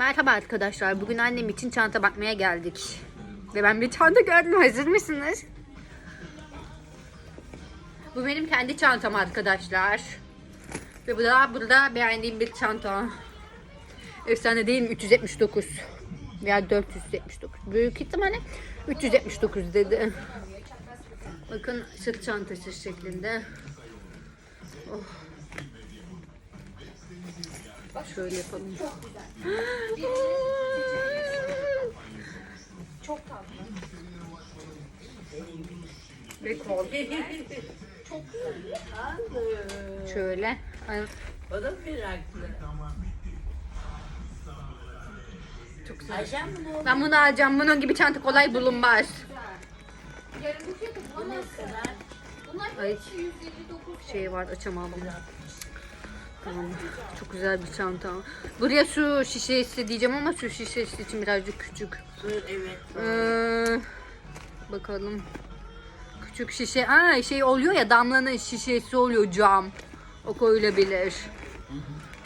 Merhaba arkadaşlar. Bugün annem için çanta bakmaya geldik. Ve ben bir çanta gördüm. Hazır mısınız? Bu benim kendi çantam arkadaşlar. Ve bu da burada beğendiğim bir çanta. Efsane değil mi? 379 veya 479. Büyük ihtimalle 379 dedi. Bakın sırt çantası şeklinde. Oh. Şöyle yapalım. Çok tatlı. Ve kol. Şöyle. Ay, O da meraklı. Çok güzel. Ayşem bunu Ben bunu alacağım. Bunun gibi çanta kolay bulunmaz. Ay şey var açamadım. Çok güzel bir çanta. Buraya su şişesi diyeceğim ama su şişesi için birazcık küçük. evet. Ee, bakalım. Küçük şişe. Aa şey oluyor ya damlanın şişesi oluyor cam. O koyulabilir.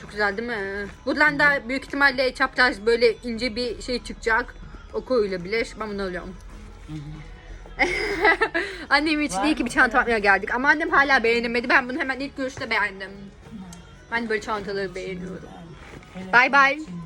Çok güzel değil mi? Buradan da büyük ihtimalle çapraz böyle ince bir şey çıkacak. O koyulabilir. Ben bunu alıyorum. Annem için iyi ki bir çanta almaya geldik. Ama annem hala beğenemedi. Ben bunu hemen ilk görüşte beğendim. Ben böyle çantaları beğeniyorum. Bye bye.